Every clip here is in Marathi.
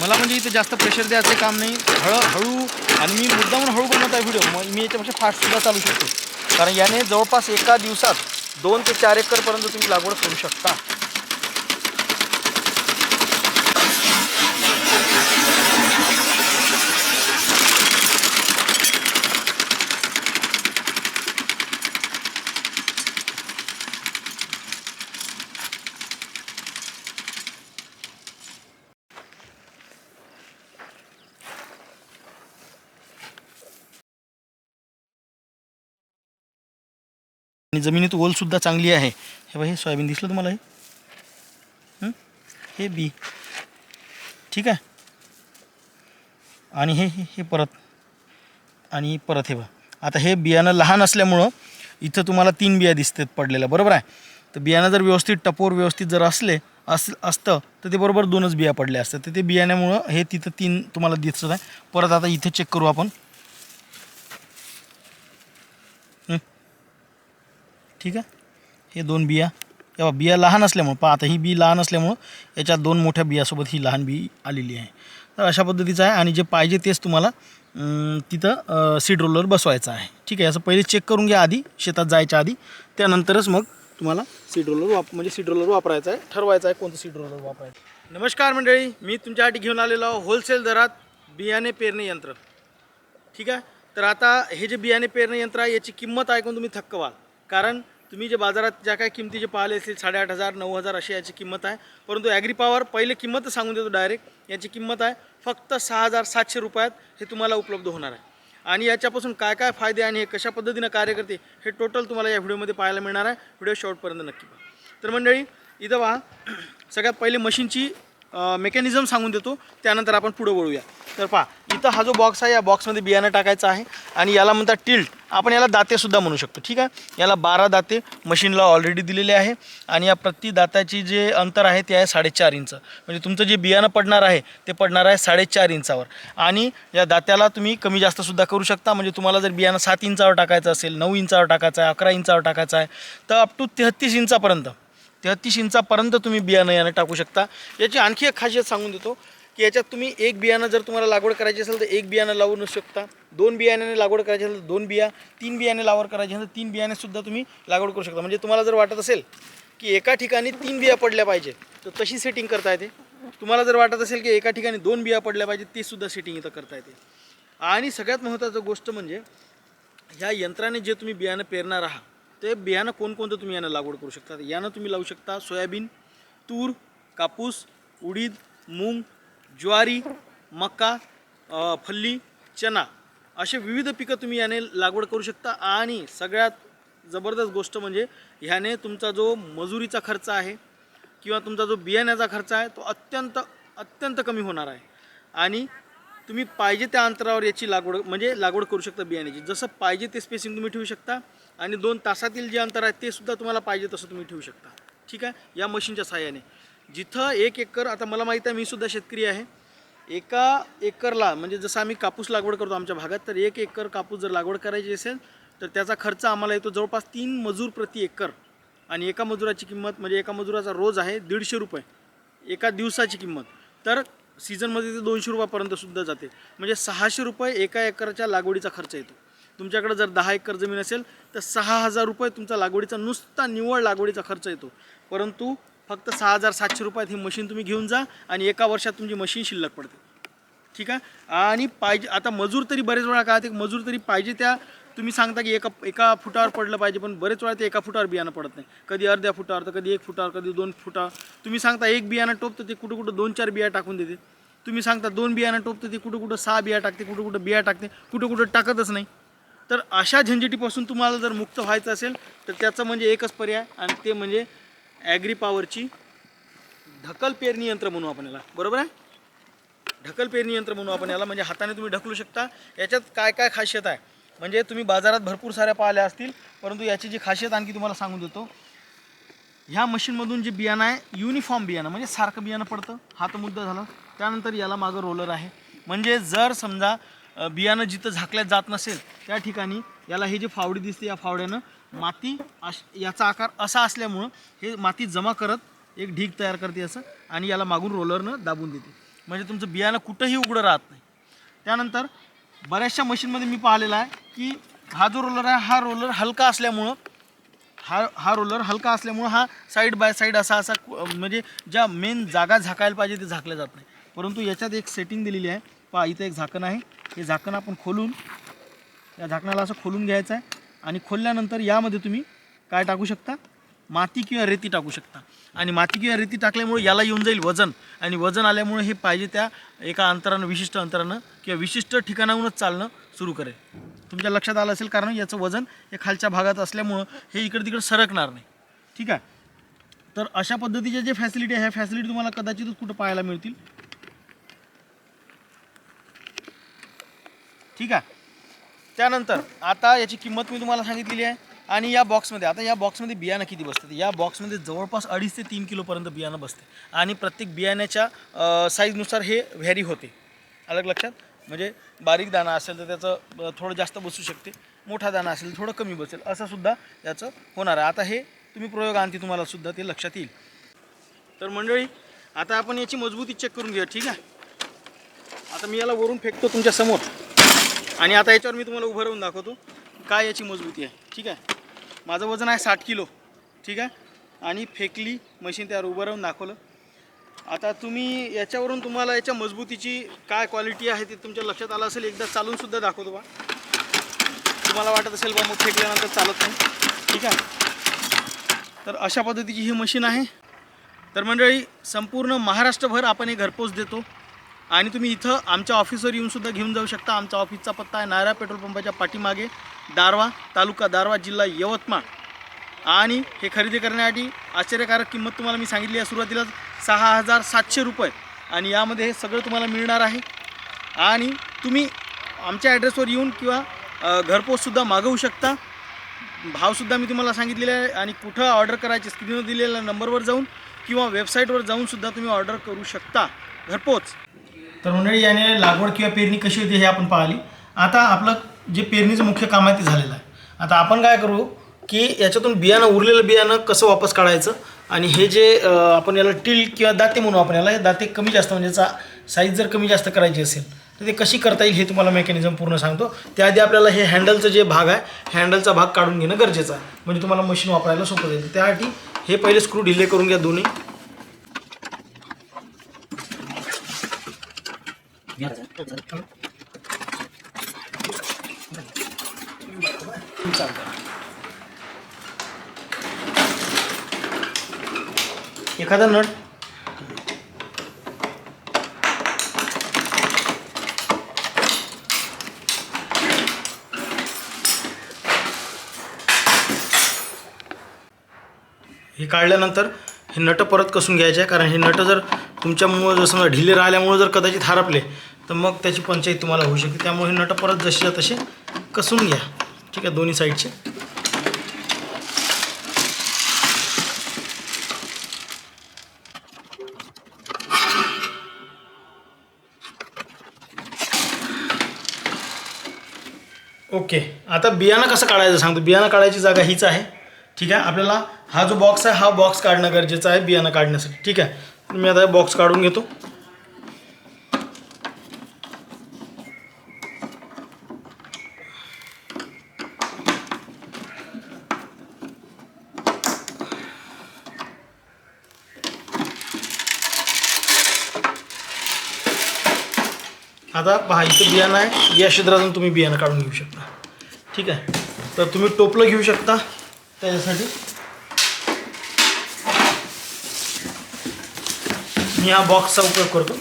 मला म्हणजे इथे जास्त प्रेशर द्यायचं काम नाही. हळूहळू हळू आणि मी मुद्दामून हळू बनवत आहे व्हिडिओ मग मी याच्यापेक्षा फास्टसुद्धा चालू शकतो. कारण याने जवळपास एका दिवसात दोन ते चार एकरपर्यंत तुम्ही लागवड करू शकता. आणि जमिनीत ओलसुद्धा चांगली आहे. हे बघा हे सोयाबीन दिसलं तुम्हाला हे? हे? बी. ठीक आहे? आणि हे हे हे परत. आणि परत हे बघा. आता हे बियाणं लहान असल्यामुळं इथं तुम्हाला तीन बिया दिसतात पडलेल्या. बरोबर आहे? तर बियाणं जर व्यवस्थित टपोर व्यवस्थित जर असले अस असतं तर ते बरोबर दोनच बिया पडल्या असतात. तर ते बियाण्यामुळं हे तिथं तीन तुम्हाला दिसत आहे. परत आता इथे चेक करू आपण. ठीक आहे? हे दोन बिया. तेव्हा बिया लहान असल्यामुळं पहा आता ही बी लहान असल्यामुळं याच्यात दोन मोठ्या बियासोबत ही लहान बी आलेली आहे. तर अशा पद्धतीचं आहे आणि जे पाहिजे तेच तुम्हाला तिथं सीड रोलर बसवायचं आहे. ठीक आहे? असं पहिले चेक करून घ्या आधी शेतात जायच्या आधी. त्यानंतरच मग तुम्हाला सीड रोलर वाप म्हणजे सीड रोलर वापरायचं आहे ठरवायचं आहे कोणतं सीड रोलर वापरायचं नमस्कार मंडळी मी तुमच्यासाठी घेऊन आलेलो होलसेल दरात बियाणे पेरणे यंत्र. ठीक आहे? तर आता हे जे बियाणे पेरणे यंत्र आहे याची किंमत ऐकून तुम्ही थक्क व्हाल. कारण तुम्ही जे बाजारात ज्या काही किमतीचे पाहिले असतील साडेआठ हजार नऊ हजार अशी याची किंमत आहे. परंतु ॲग्री पॉवर पहिले किंमत सांगून देतो डायरेक्ट याची किंमत आहे फक्त सहा हजार सातशे रुपयात हे तुम्हाला उपलब्ध होणार आहे. आणि याच्यापासून काय काय फायदे आणि हे कशा पद्धतीनं कार्य करते हे टोटल तुम्हाला या व्हिडिओमध्ये पाहायला मिळणार आहे. व्हिडिओ शॉर्टपर्यंत नक्की पहा. तर मंडळी इथं पहा सगळ्यात पहिले मशीनची मेकॅनिझम सांगून देतो. त्यानंतर आपण पुढं वळूया. तर पहा इथं हा जो बॉक्स आहे या बॉक्समध्ये बियाणं टाकायचं आहे आणि याला म्हणतात टिल्ट आपण याला दातेसुद्धा म्हणू शकतो ठीक आहे? याला बारा दाते मशीनला ऑलरेडी दिलेले आहे आणि या प्रति दाताची जे अंतर आहे ते आहे साडेचार इंच. म्हणजे तुमचं जे बियाणं पडणार आहे ते पडणार आहे साडेचार इंचावर. आणि या दात्याला तुम्ही कमी जास्तसुद्धा करू शकता. म्हणजे तुम्हाला जर बियाणं सात इंचावर टाकायचं असेल नऊ इंचावर टाकायचं आहे अकरा इंचावर टाकायचं आहे तर अप टू तेहत्तीस इंचापर्यंत. तेहत्तीस इंचापर्यंत तुम्ही बियाणं यानं टाकू शकता. याची आणखी एक खासियत सांगून देतो की याच्यात तुम्ही एक बियाणं जर तुम्हाला लागवड करायची असेल तर एक बियाणं लावू शकता. दोन बियाण्याने लागवड करायची असेल तर दोन बिया तीन बियाणे लागवड करायची असेल तर तीन बियाणेसुद्धा तुम्ही लागवड करू शकता. म्हणजे तुम्हाला जर वाटत असेल की एका ठिकाणी तीन बिया पडल्या पाहिजे तर तशी सेटिंग करता येते. तुम्हाला जर वाटत असेल की एका ठिकाणी दोन बिया पडल्या पाहिजे ती सुद्धा सेटिंग इथं करता येते. आणि सगळ्यात महत्त्वाचं गोष्ट म्हणजे ह्या यंत्राने जे तुम्ही बियाणं पेरणार आहात ते बियाणं कोणकोणतं तुम्ही यानं लागवड करू शकता? यानं तुम्ही लावू शकता सोयाबीन तूर कापूस उडीद मूग ज्वारी मका फल्ली चना असे विविध पिकं तुम्ही याने लागवड करू शकता आणि सगळ्यात जबरदस्त गोष्ट म्हणजे ह्याने तुमचा जो मजुरीचा खर्च आहे किंवा तुमचा जो बियाण्याचा खर्च आहे तो अत्यंत अत्यंत कमी होणार आहे. आणि तुम्ही पाहिजे त्या अंतरावर याची लागवड म्हणजे लागवड करू शकता बियाण्याची. जसं पाहिजे ते स्पेसिंग तुम्ही ठेवू शकता. आणि दोन तासातील जे अंतर आहे ते सुद्धा तुम्हाला पाहिजे तसं तुम्ही ठेवू शकता. ठीक आहे? या मशीनच्या सहाय्याने. जिथं एक एकर आता मला माहीत आहे मी सुद्धा शेतकरी आहे. एका एकरला म्हणजे जसं आम्ही कापूस लागवड करतो आमच्या भागात तर एक एकर कापूस जर लागवड करायची असेल तर त्याचा खर्च आम्हाला येतो जवळपास तीन मजूर प्रति एकर. आणि एका मजुराची किंमत म्हणजे एका मजुराचा रोज आहे दीडशे रुपये. एका दिवसाची किंमत. तर सीझनमध्ये ते दोनशे रुपयापर्यंत सुद्धा जाते. म्हणजे सहाशे रुपये एका एकरच्या लागवडीचा खर्च येतो. तुमच्याकडे जर दहा एकर जमीन असेल तर सहा हजार रुपये तुमचा लागवडीचा नुसता निव्वळ लागवडीचा खर्च येतो. परंतु फक्त सहा हजार सातशे रुपयात ही मशीन तुम्ही घेऊन जा आणि एका वर्षात तुमची मशीन शिल्लक पडते. ठीक आहे? आणि पाहिजे आता मजूर तरी बरेच वेळा काय ते मजूर तरी पाहिजे त्या तुम्ही सांगता की एका एका फुटावर पडलं पाहिजे पण बरेच वेळा ते एका फुटावर बियाणं पडत नाही. कधी अर्ध्या फुटावर तर कधी एक फुटावर कधी दोन फुटावर. तुम्ही सांगता एक बियाणं टोपतं ते कुठं कुठं दोन चार बिया टाकून देते. तुम्ही सांगता दोन बियाणं टोपतं ते कुठं कुठं सहा बिया टाकते कुठं कुठं बिया टाकते कुठं कुठं टाकतच नाही. तर अशा झंझटीपासून तुम्हाला जर मुक्त व्हायचं असेल तर त्याचं म्हणजे एकच पर्याय आणि ते म्हणजे ॲग्री पॉवरची ढकल पेरणी यंत्र म्हणू आपण याला. बरोबर आहे? ढकल पेरणी यंत्र म्हणू आपण याला. म्हणजे हाताने तुम्ही ढकलू शकता. याच्यात काय काय खासियत आहे? म्हणजे तुम्ही बाजारात भरपूर साऱ्या पाहिल्या असतील परंतु याची जी खासियत आणखी तुम्हाला सांगून देतो. ह्या मशीनमधून जे बियाणं आहे युनिफॉर्म बियाणं म्हणजे सारखं बियाणं पडतं. हा तर मुद्दा झाला. त्यानंतर याला मागं रोलर आहे. म्हणजे जर समजा बियाणं जिथं झाकल्या जात नसेल त्या ठिकाणी याला हे जे फावडी दिसते या फावड्यानं माती अश याचा आकार असा असल्यामुळं हे माती जमा करत एक ढीग तयार करते असं आणि याला मागून रोलरनं दाबून देते. म्हणजे तुमचं बियाणं कुठंही उघडं राहत नाही. त्यानंतर बऱ्याचशा मशीनमध्ये मी पाहिलेला आहे की हा जो रोलर आहे हा रोलर हलका असल्यामुळं हा हा रोलर हलका असल्यामुळं हा साईड बाय साईड असा असा म्हणजे ज्या मेन जागा झाकायला पाहिजे ते झाकल्या जात नाही. परंतु याच्यात एक सेटिंग दिलेली आहे. पहा इथं एक झाकण आहे. हे झाकण आपण खोलून या झाकणाला असं खोलून घ्यायचं आहे. आणि खोलल्यानंतर यामध्ये तुम्ही काय टाकू शकता? माती किंवा रेती टाकू शकता. आणि माती किंवा रेती टाकल्यामुळे याला येऊन जाईल वजन. आणि वजन आल्यामुळे हे पाहिजे त्या एका अंतरानं विशिष्ट अंतरानं किंवा विशिष्ट ठिकाणाहूनच चालणं सुरू करेल. तुमच्या लक्षात आलं असेल कारण याचं वजन हे खालच्या भागात असल्यामुळं हे इकडे तिकडे सरकणार नाही. ठीक आहे? तर अशा पद्धतीच्या जे फॅसिलिटी आहे ह्या फॅसिलिटी तुम्हाला कदाचितच कुठं पाहायला मिळतील. ठीक आहे. त्यानंतर आता याची किंमत मी तुम्हाला सांगितलेली आहे. आणि या बॉक्समध्ये आता या बॉक्समध्ये बियाणं किती बसतं या बॉक्समध्ये जवळपास अडीच ते तीन किलोपर्यंत बियाणं बसते. आणि प्रत्येक बियाण्याच्या साईजनुसार हे व्हॅरी होते. अलग लक्षात? म्हणजे बारीक दाणा असेल तर त्याचं थोडं जास्त बसू शकते. मोठा दाणा असेल तर थोडं कमी बसेल. असं सुद्धा याचं होणार आहे. आता हे तुम्ही प्रयोग आणते तुम्हाला सुद्धा ते लक्षात येईल. तर मंडळी आता आपण याची मजबूती चेक करून घेऊया. ठीक आहे? आता मी याला वरून फेकतो तुमच्यासमोर आणि आता याच्यावर मी तुम्हाला उभं राहून दाखवतो. काय याची मजबूती आहे. ठीक आहे? माझं वजन आहे साठ किलो. ठीक आहे? आणि फेकली मशीन त्यावर उभं राहून दाखवलं. आता तुम्ही याच्यावरून तुम्हाला याच्या मजबूतीची काय क्वालिटी आहे ते तुमच्या लक्षात आलं असेल एकदा चालूनसुद्धा दाखवतो बा. तुम्हाला वाटत असेल बा मग फेकल्यानंतर चालत नाही. ठीक आहे? तर अशा पद्धतीची ही मशीन आहे. तर मंडळी संपूर्ण महाराष्ट्रभर आपण हे घरपोच देतो. आणि तुम्ही इथं आमच्या ऑफिसवर येऊन सुद्धा घेऊन जाऊ शकता. आमचा ऑफिसचा पत्ता आहे नायरा पेट्रोल पंपाच्या पाठीमागे दारवा तालुका दारवा जिल्हा यवतमाळ. आणि हे खरेदी करण्यासाठी आश्चर्यकारक किंमत तुम्हाला मी सांगितली आहे. सुरुवातीलाच सहा हजार सातशे रुपये. आणि यामध्ये हे सगळं तुम्हाला मिळणार आहे. आणि तुम्ही आमच्या ॲड्रेसवर येऊन किंवा घरपोचसुद्धा मागवू शकता. भावसुद्धा मी तुम्हाला सांगितलेला आहे. आणि कुठं ऑर्डर करायचे स्क्रीनवर दिलेल्या नंबरवर जाऊन किंवा वेबसाईटवर जाऊनसुद्धा तुम्ही ऑर्डर करू शकता. घरपोच. तर उन्हाळी याने लागवड किंवा पेरणी कशी होती हे आपण पाहिली. आता आपलं जे पेरणीचं मुख्य काम आहे ते झालेलं आहे. आता आपण काय करू की याच्यातून बियाणं उरलेलं बियाणं कसं वापस काढायचं आणि हे जे आपण याला टील किंवा दाते म्हणू आपण याला हे दाते कमी जास्त म्हणजे चा साईज जर कमी जास्त करायची असेल तर ते कशी करता येईल हे तुम्हाला मेकॅनिझम पूर्ण सांगतो. त्याआधी आपल्याला हे हँडलचं जे भाग आहे हँडलचा भाग काढून घेणं गरजेचं आहे. म्हणजे तुम्हाला मशीन वापरायला सोपं जाईल. त्यासाठी हे पहिले स्क्रू ढिले करून घ्या दोन्ही. एखादा नट. हे काढल्यानंतर हे नट परत कसून घ्यायचे आहे कारण हे नट जर तुमच्यामुळं जर समजा ढिले राहिल्यामुळं जर कदाचित हरपले तर मग त्याची पंचायत तुम्हाला होऊ शकते. त्यामुळे हे नट परत जशीच्या तसे कसून घ्या. ठीक आहे दोन्ही साईडचे. ओके आता बियाणं कसं काढायचं सांगतो. बियाणं काढायची जागा हीच आहे. ठीक आहे आपल्याला हा जो बॉक्स आहे हा बॉक्स काढणं गरजेचं आहे बियाणं काढण्यासाठी. ठीक आहे मी आता बॉक्स काढून घेतो. बघा पहा इथं बियाणं आहे या छिद्रातून तुम्ही बियाणं काढून घेऊ शकता. ठीक आहे? तर तुम्ही टोपलं घेऊ शकता त्याच्यासाठी. मी हा बॉक्सचा उपयोग करतो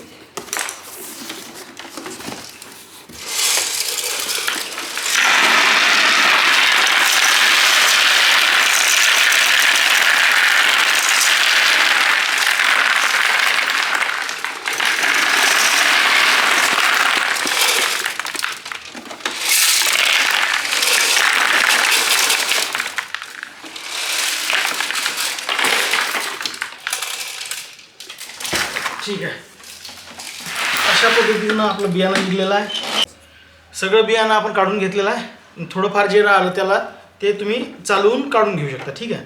ठीक आहे अशा पद्धतीनं आपलं बियाणं निघलेलं आहे. सगळं बियाणं आपण काढून घेतलेलं आहे. थोडंफार जे राहिलं त्याला ते तुम्ही चालवून काढून घेऊ शकता ठीक आहे?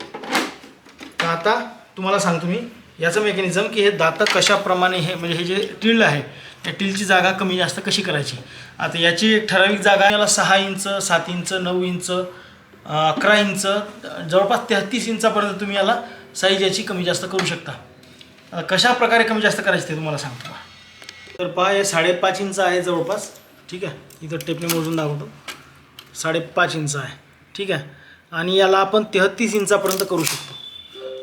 तर आता तुम्हाला सांगतो मी याचं मेकॅनिझम की हे दातं कशाप्रमाणे हे म्हणजे हे जे टील आहे त्या टीलची जागा कमी जास्त कशी करायची? आता याची एक ठराविक जागा याला सहा इंच सात इंच नऊ इंच अकरा इंच जवळपास तेहतीस इंचापर्यंत तुम्ही याला साईज याची कमी जास्त करू शकता. कशा प्रकारे कमी जास्त करायची ते तुम्हाला सांगतो. तर पहा हे साडेपाच इंच आहे जवळपास. ठीक आहे? इथं टेपने मोजून दाखवतो. साडेपाच इंच आहे. ठीक आहे? आणि याला आपण तेहत्तीस इंचापर्यंत करू शकतो.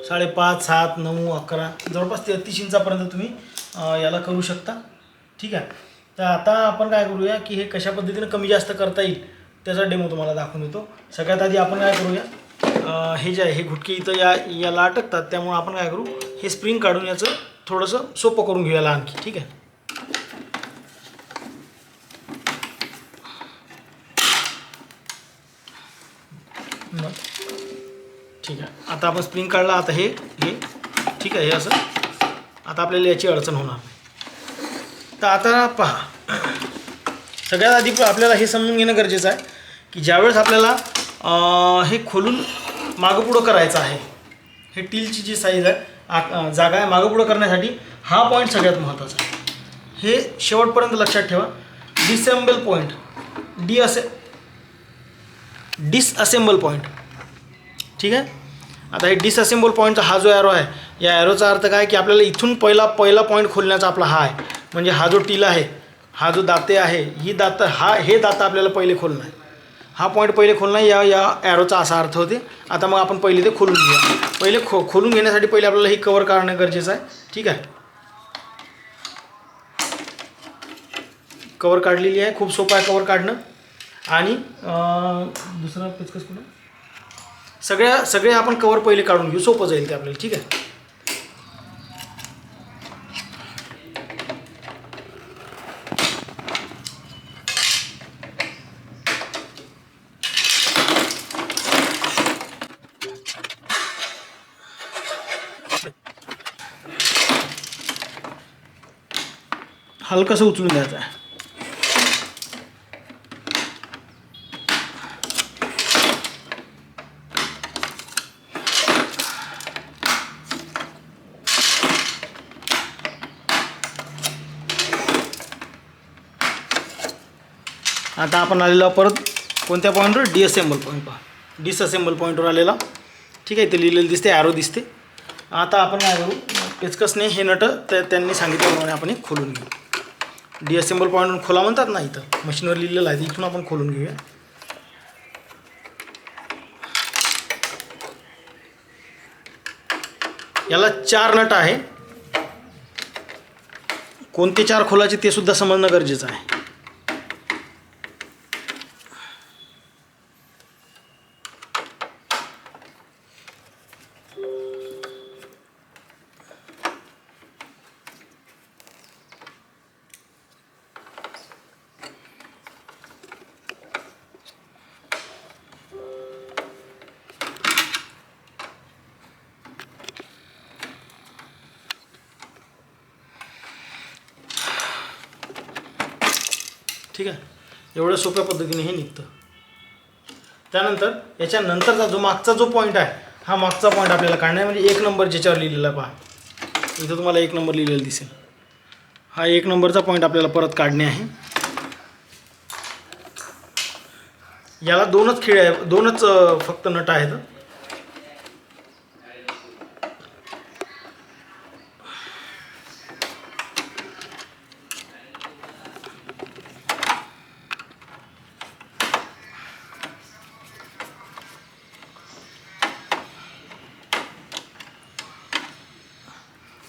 साडेपाच सात नऊ अकरा जवळपास तेहत्तीस इंचापर्यंत तुम्ही याला करू शकता. ठीक आहे? तर आता आपण काय करूया की हे कशा पद्धतीनं कमी जास्त करता येईल त्याचा डेमो तुम्हाला दाखवून देतो. सगळ्यात आधी आपण काय करूया हे जे आहे हे घुटके इथं या याला अटकतात. त्यामुळे आपण काय करू हे स्प्रिंग काढून याचं थोडंसं सोपं करून घेऊया आणखी. ठीक आहे? मग. ठीक आहे. आता आपण स्प्रिंग काढला आता हे हे. ठीक आहे हे असं. आता आपल्याला याची अडचण होणार नाही. तर आता पहा. सगळ्यात आधी आपल्याला हे समजून घेणं गरजेचं आहे की ज्यावेळेस आपल्याला हे खोलून मागं पुढं करायचं आहे हे टीलची जी साईज आहे आ- जागा आहे मागं पुढं करण्यासाठी हा पॉईंट सगळ्यात महत्त्वाचा आहे. हे शेवटपर्यंत लक्षात ठेवा. डिसेंबल पॉईंट डी असे डिसअसेंबल पॉईंट ठीक आहे? आता हे डिसअसेंबल पॉईंटचा हा जो ॲरो आहे या ॲरोचा अर्थ काय? की आपल्याला इथून पहिला पहिला पॉईंट खोलण्याचा आपला हा आहे. म्हणजे हा जो टील आहे हा जो दाते आहे ही दातं हा हे दातं आपल्याला पहिले खोलणं आहे. हा पॉईंट पहिले खोलणं या या ॲरोचा असा अर्थ होते. आता मग आपण पहिले ते खोलून घेऊया. पहिले खो खोलून घेण्यासाठी पहिले आपल्याला ही कवर काढणं गरजेचं आहे. ठीक आहे? कवर काढलेली आहे. खूप सोपं आहे कवर काढणं. आणि दुसरा पेचकस कुठं सगळ्या सगळे आपण कवर पहिले काढून घेऊ. सोपं जाईल ते आपल्याला ठीक आहे? हलकंसं उचलून द्यायचं आहे. आता आपण आलेलो परत कोणत्या पॉईंटवर डिअसेंबल पॉईंट पहा. डिसअसेंबल पॉईंटवर आलेला ठीक आहे ते लिहिलेलं दिसते ॲरो दिसते आता आपण काय करू? पेचकसने हे नटं त्या त्यांनी सांगितल्याप्रमाणे आपण हे खोलून घेऊ. डिअसेंबल पॉईंटवरून खोला म्हणतात ना इथं. मशीनवर लिहिलेलं आहे इथून आपण खोलून घेऊया. याला चार नट आहे. कोणते चार खोलाचे ते सुद्धा समजणं गरजेचं आहे ठीक आहे एवढ्या सोप्या पद्धतीने हे निघतं. त्यानंतर याच्यानंतरचा जो मागचा जो पॉईंट आहे हा मागचा पॉईंट आपल्याला काढणं आहे. म्हणजे एक नंबर ज्याच्यावर लिहिलेला पहा. इथं तुम्हाला एक नंबर लिहिलेला दिसेल. हा एक नंबरचा पॉईंट आपल्याला परत काढणे आहे. याला दोनच खेळ आहे दोनच फक्त नट आहेत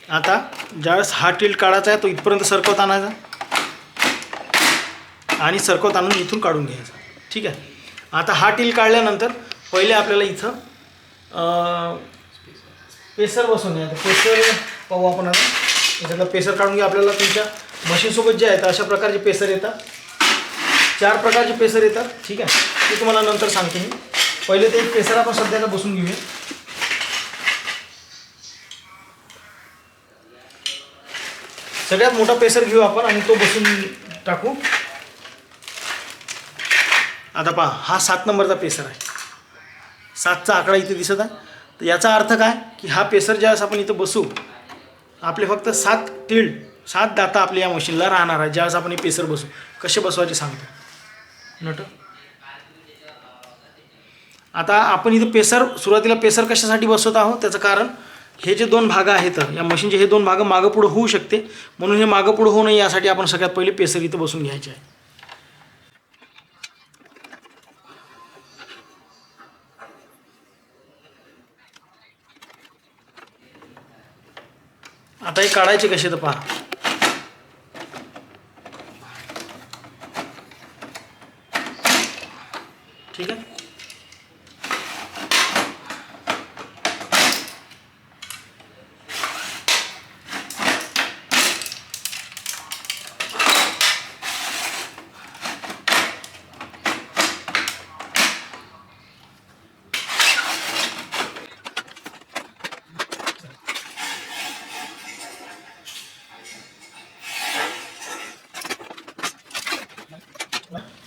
आता ज्यावेळेस हा टिल्ट काढायचा आहे तो इथपर्यंत सरकवत आणायचा. आणि सरकवत आणून इथून काढून घ्यायचा. ठीक आहे? आता हा टील काढल्यानंतर पहिले आपल्याला इथं पेसर बसवून घ्या पेसर पाहू आपण आता. याच्यातला पेसर काढून घ्या आपल्याला. तुमच्या मशीनसोबत जे आहेत अशा प्रकारचे पेसर येतात. चार प्रकारचे पेसर येतात. ठीक आहे? ते तुम्हाला नंतर सांगते मी. पहिले ते एक पेसर आपण सध्याला बसून घेऊया. सगळ्यात मोठा पेसर घेऊ आपण आणि तो बसून टाकू. आता पहा हा सात नंबरचा पेसर आहे. सातचा आकडा इथे दिसत आहे. तर याचा अर्थ काय? की हा पेसर ज्यावेळेस आपण इथं बसू आपले फक्त सात तीळ सात दाता आपल्या या मशीनला राहणार आहे ज्यावेळेस आपण हे पेसर बसू. कसे बसवायचे सांगतो. नट. आता आपण इथं पेसर सुरुवातीला पेसर कशासाठी बसवत आहोत? त्याचं कारण हे जे दोन भाग आहेत या मशीनचे हे दोन भाग मागं पुढं होऊ शकते. म्हणून हे मागं पुढं होऊ नये यासाठी आपण सगळ्यात पहिले पेसर इथं बसून घ्यायचे आहे. आता हे काढायचे कसे तर पहा ठीक आहे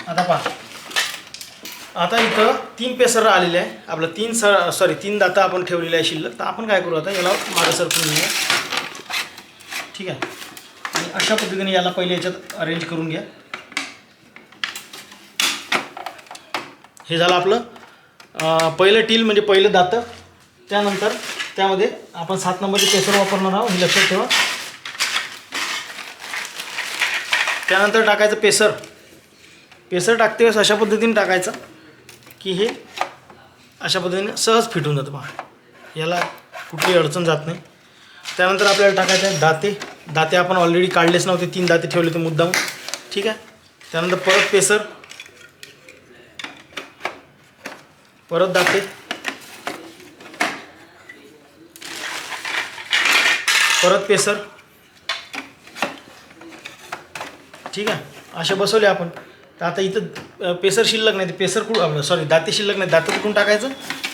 आता पहा आता इथं तीन पेसर आलेले आहे. आपलं तीन सर सॉरी तीन दाता आपण ठेवलेले आहे शिल्लक. तर आपण काय करू आता? याला मागं सरकून घेऊया. ठीक आहे. आणि अशा पद्धतीने याला पहिले याच्यात अरेंज करून घ्या. हे झालं आपलं पहिलं टील म्हणजे पहिलं दातं. त्यानंतर त्यामध्ये आपण सात नंबरचे पेसर वापरणार आहोत. हे लक्षात ठेवा. त्यानंतर टाकायचं पेसर. पेसर टाकते वेळेस अशा पद्धतीने टाकायचं. की हे अशा पद्धतीने सहज फिटून जातं पहा. याला कुठली अडचण जात नाही. त्यानंतर आपल्याला टाकायचं आहे दाते. दाते आपण ऑलरेडी काढलेच नव्हते. तीन दाते ठेवले होते मुद्दाम. ठीक आहे? त्यानंतर परत पेसर. परत दाते. परत पेसर. ठीक आहे? असे बसवले आपण. तर आता इथं पेसर शिल्लक नाही ते पेसर कुठं सॉरी दाते शिल्लक नाही दातं कुठून टाकायचं?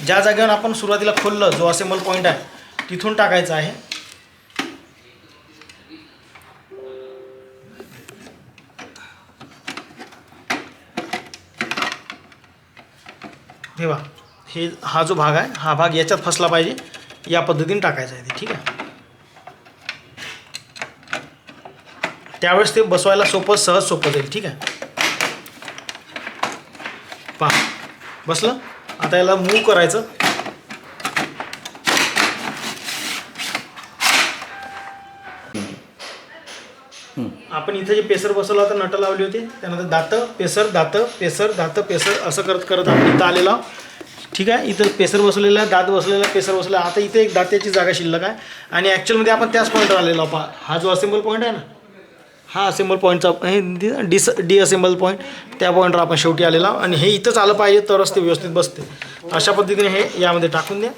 ज्या जागेवर आपण सुरुवातीला खोललं जो असेंबल पॉईंट आहे तिथून टाकायचं आहे. हे हे हा जो भाग आहे हा भाग याच्यात फसला पाहिजे या पद्धतीने टाकायचा आहे ते ठीक आहे? त्यावेळेस ते बसवायला सोपं सहज सोपं जाईल ठीक आहे? पहा. बसलं? आता याला मूव करायचं. आपण इथं जे पेसर बसवला होता नटं लावली होती त्यानंतर दातं पेसर दातं पेसर दातं पेसर असं करत करत आपण इथं आलेला ठीक आहे? इथं पेसर बसवलेला दात बसलेला पेसर बसलेला आता इथे एक दात्याची जागा शिल्लक आहे. आणि ॲक्च्युअलमध्ये आपण त्याच पॉईंटवर आलेलो पहा. हा जो असेंबल पॉईंट आहे ना हा असेंबल पॉईंटचा हे डिस डिअसेंबल पॉईंट त्या पॉईंटवर आपण शेवटी आलेला आणि हे इथंच आलं पाहिजे तरच ते व्यवस्थित बसते. अशा पद्धतीने हे यामध्ये टाकून द्या.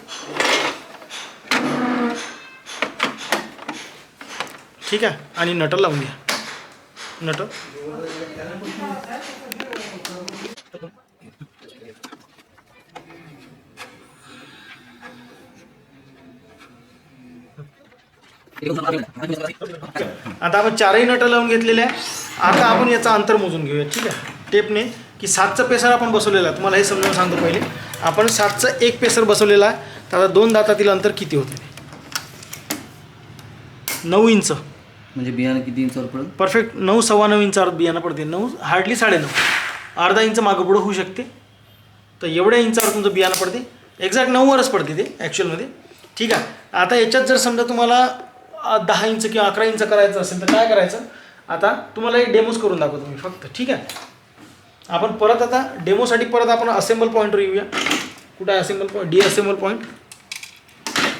ठीक आहे? आणि नटर लावून घ्या नटर आता आपण चारही नटं लावून घेतलेले आहे. आता आपण याचा अंतर मोजून घेऊया ठीक आहे? टेपने की सातचं पेसर आपण बसवलेलं आहे. तुम्हाला हे समजावून सांगतो पहिले. आपण सातचं एक पेसर बसवलेला आहे. तर आता दोन दातातील अंतर किती होते नऊ इंच. म्हणजे बियाणं किती इंचावर पडेल? परफेक्ट नऊ सव्वा नऊ इंचावर बियाणं पडते. नऊ हार्डली साडेनऊ अर्धा इंच मागं पुढं होऊ शकते. तर एवढ्या इंचावर तुमचं बियाणं पडते. एक्झॅक्ट नऊवरच पडते ते ॲक्च्युअलमध्ये ठीक आहे? आता याच्यात जर समजा तुम्हाला दहा इंच किंवा अकरा इंच करायचं असेल तर काय करायचं? आता तुम्हाला एक डेमोज करून दाखवतो मी फक्त ठीक आहे? आपण परत आता डेमोसाठी परत आपण असेंबल पॉईंटवर येऊया. कुठं आहे assemble point D assemble point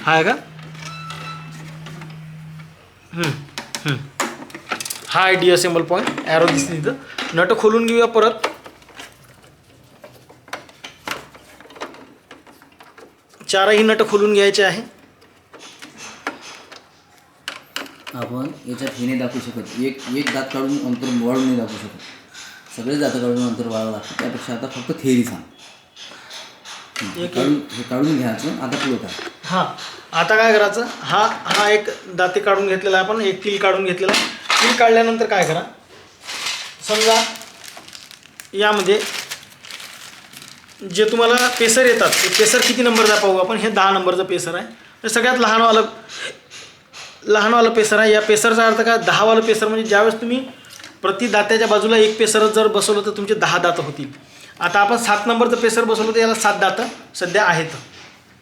हा आहे का? हा आहे डी असेंबल पॉईंट ॲरो दिसते तिथं नट खोलून घेऊया परत. चारही नट खोलून घ्यायचे आहे. आपण याच्यात हे नाही दाखवू शकत. एक एक दात काढून अंतर वाढून नाही दाखवू शकत. सगळे दात काढून अंतर वाढावं लागतं. त्यापेक्षा आता फक्त थेअरी सांग. काढून हे काढून घ्यायचं आता पुढं काय? हां आता काय करायचं? हा हा एक दाते काढून घेतलेला आहे आपण एक तील काढून घेतलेला. तील काढल्यानंतर काय करा? समजा यामध्ये जे तुम्हाला पेसर येतात ते पेसर किती नंबरचा पाहू आपण? हे दहा नंबरचं पेसर आहे. सगळ्यात लहानवालं लहानवालं पेसर आहे. या पेसरचा अर्थ काय? दहावालं पेसर म्हणजे ज्यावेळेस तुम्ही प्रति दात्याच्या बाजूला एक पेसरच जर बसवलं तर तुमचे दहा दातं होतील. आता आपण सात नंबरचं पेसर बसवलं तर याला सात दातं सध्या आहेत.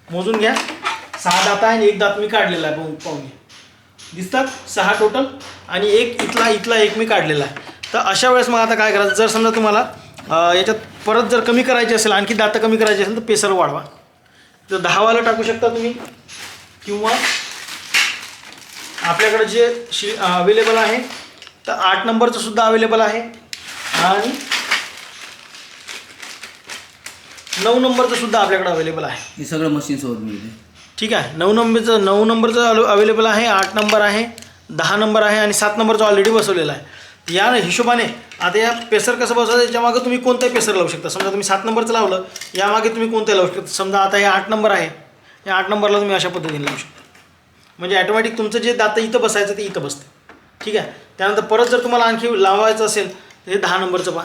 मोजून घ्या. सहा दाता आहे आणि एक दात मी काढलेला आहे. पाहू पाहून दिसतात? सहा टोटल आणि एक इथला इथला एक मी काढलेला आहे. तर अशा वेळेस मग आता काय करायचं? जर समजा तुम्हाला याच्यात परत जर कमी करायची असेल आणखी दातं कमी करायची असेल तर पेसर वाढवा. तर दहावाला टाकू शकता तुम्ही किंवा आपल्याकडे जे शि अवेलेबल आहे तर आठ नंबरचं सुद्धा अवेलेबल आहे. आणि नऊ नंबरचं सुद्धा आपल्याकडे अवेलेबल आहे. हे सगळं मशीनसोबत मिळते. ठीक आहे. नऊ नंबरचं नऊ नंबरचं अवेलेबल आहे आठ नंबर आहे दहा नंबर आहे आणि सात नंबरचं ऑलरेडी बसवलेलं आहे. या हिशोबाने आता या पेसर कसं बसवायचं याच्यामागं तुम्ही कोणताही पेसर लावू शकता. समजा तुम्ही सात नंबरचं लावलं यामागे तुम्ही कोणतंही लावू शकता. समजा आता हे आठ नंबर आहे. या आठ नंबरला तुम्ही अशा पद्धतीने लावू शकता. म्हणजे ॲटोमॅटिक तुमचं जे दातं इथं बसायचं ते इथं बसतं. ठीक आहे? त्यानंतर परत जर तुम्हाला आणखी लावायचं असेल तर हे दहा नंबरचं पहा.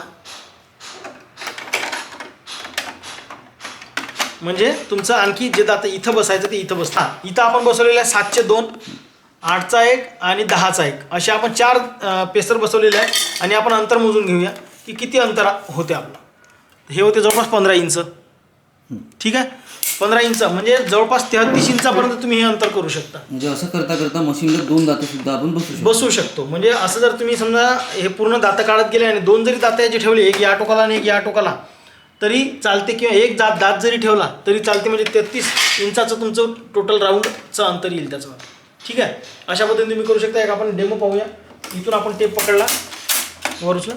म्हणजे तुमचं आणखी जे दातं इथं बसायचं ते इथं बसतं. हां इथं आपण बसवलेलं आहे सातशे दोन आठचा एक आणि दहाचा एक. असे आपण चार पेसर बसवलेले आहे आणि आपण अंतर मोजून घेऊया की किती अंतर होते आपलं. हे होते जवळपास पंधरा इंच. ठीक आहे? पंधरा इंच म्हणजे जवळपास तेहतीस इंचापर्यंत तुम्ही हे अंतर करू शकता. म्हणजे असं करता करता मशीनला दोन दातं सुद्धा आपण बसू शकतो. बसू शकतो. म्हणजे असं जर तुम्ही समजा हे पूर्ण दातं काढत गेले आणि दोन जरी दातं याचे ठेवले एक या टोकाला आणि एक या टोकाला तरी चालते किंवा एक दात दात जरी ठेवला तरी चालते म्हणजे तेहतीस इंचाचं तुमचं टोटल राऊंडचं अंतर येईल त्याचं. ठीक आहे? अशा पद्धतीने तुम्ही करू शकता. एक आपण डेमो पाहूया. इथून आपण टेप पकडला. वर उचला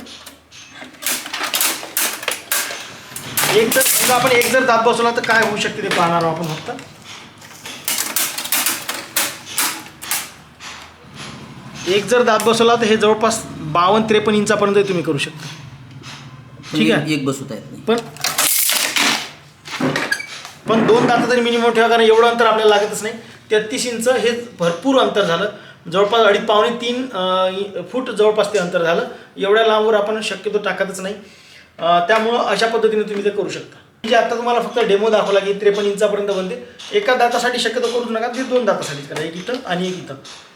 एक जर समजा आपण एक जर दात बसवला तर काय होऊ शकते ते पाहणार आहोत आपण फक्त? एक जर दात बसवला तर हे जवळपास बावन्न त्रेपन्न इंचापर्यंत तुम्ही करू शकता. ठीक आहे. एक बसवता येत नाही. पण पण दोन दातं तरी मिनिमम ठेवा कारण एवढं अंतर आपल्याला लागतच नाही. तेहतीस इंच हे भरपूर अंतर झालं. जवळपास अडीच पावणे तीन फूट जवळपास ते अंतर झालं. एवढ्या लांबवर आपण शक्यतो टाकतच नाही. त्यामुळं अशा पद्धतीने तुम्ही ते करू शकता. म्हणजे आता तुम्हाला फक्त डेमो दाखवला की त्रेपन्न इंचापर्यंत बनते. एका दातासाठी शक्यतो करू नका ते दोन दातासाठीच करा. एक इथं आणि एक इथं.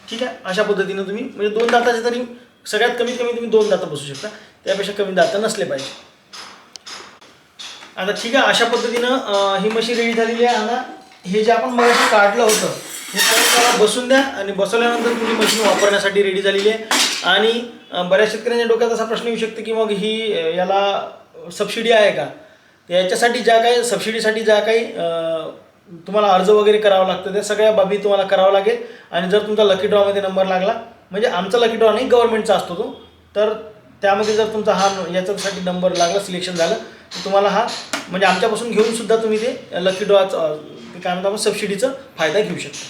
ठीक आहे? अशा पद्धतीने तुम्ही म्हणजे दोन दाताचे तरी सगळ्यात कमीत कमी तुम्ही दोन दातं बसू शकता. त्यापेक्षा कमी दाता नसले पाहिजे. आता ठीक आहे अशा पद्धतीनं ही मशीन रेडी झालेली आहे. आता हे जे आपण मग काढलं होतं हे त्याला बसून द्या आणि बसवल्यानंतर तुम्ही मशीन वापरण्यासाठी रेडी झालेली आहे. आणि बऱ्याच शेतकऱ्यांच्या डोक्यात असा प्रश्न येऊ शकतो की मग ही याला सबसिडी आहे का? याच्यासाठी ज्या काही सबसिडीसाठी ज्या काही तुम्हाला अर्ज वगैरे करावा लागतं त्या सगळ्या बाबी तुम्हाला करावं लागेल. आणि जर तुमचा लकी ड्रॉमध्ये नंबर लागला म्हणजे आमचा लकी ड्रॉ नाही गव्हर्नमेंटचा असतो तो. तर त्यामध्ये जर तुमचा हा याच्यासाठी नंबर लागला सिलेक्शन झालं तर तुम्हाला हा म्हणजे आमच्यापासून घेऊन सुद्धा तुम्ही ते लकी ड्रॉचं काय म्हणतो आपण सबसिडीचा फायदा घेऊ शकता.